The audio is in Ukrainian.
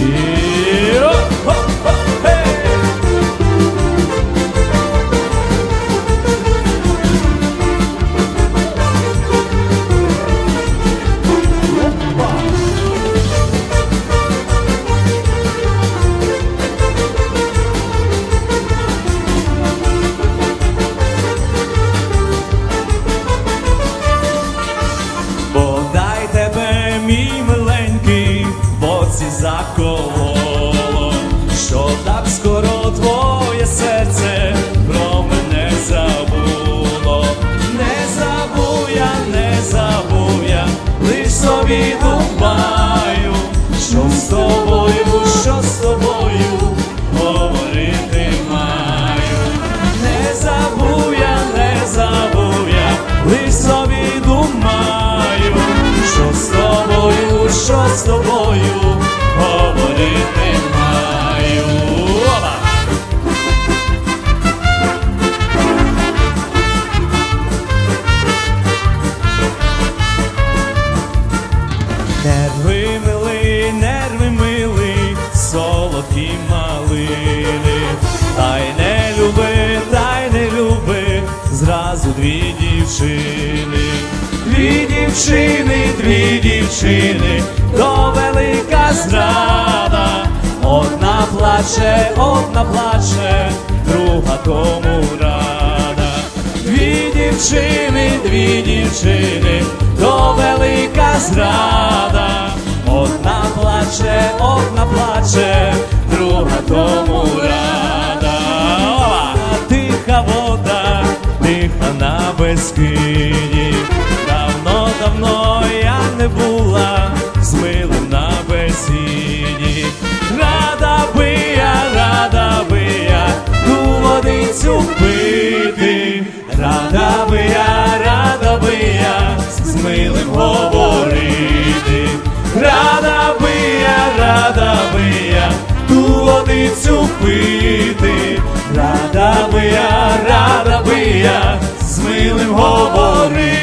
Yeah. Закололо, що так скоро твоє серце про мене забуло. Не забув я, не забув я, лиш собі думаю, що з тобою, що з тобою говорити маю. Не забув я, не забув я, лиш собі думаю, що з тобою, що з тобою Нерви мили, нерви мили, солодкі малини, та й не люби, та й не люби, зразу дві дівчини, дві дівчини, дві дівчини, то велика зрада, одна плаче, одна плаче, друга тому рада. Дві дівчини, дві дівчини, то велика зрада. Одна плаче, одна плаче, друга тому рада. Тиха вода, тиха на безкині. Давно, давно я не була з милим на безсіні. Рада би я, рада би я ту водицю пити. Рада би я, рада би я з милим говорити. Водицю пити. Рада би я, рада би я з милим говорити.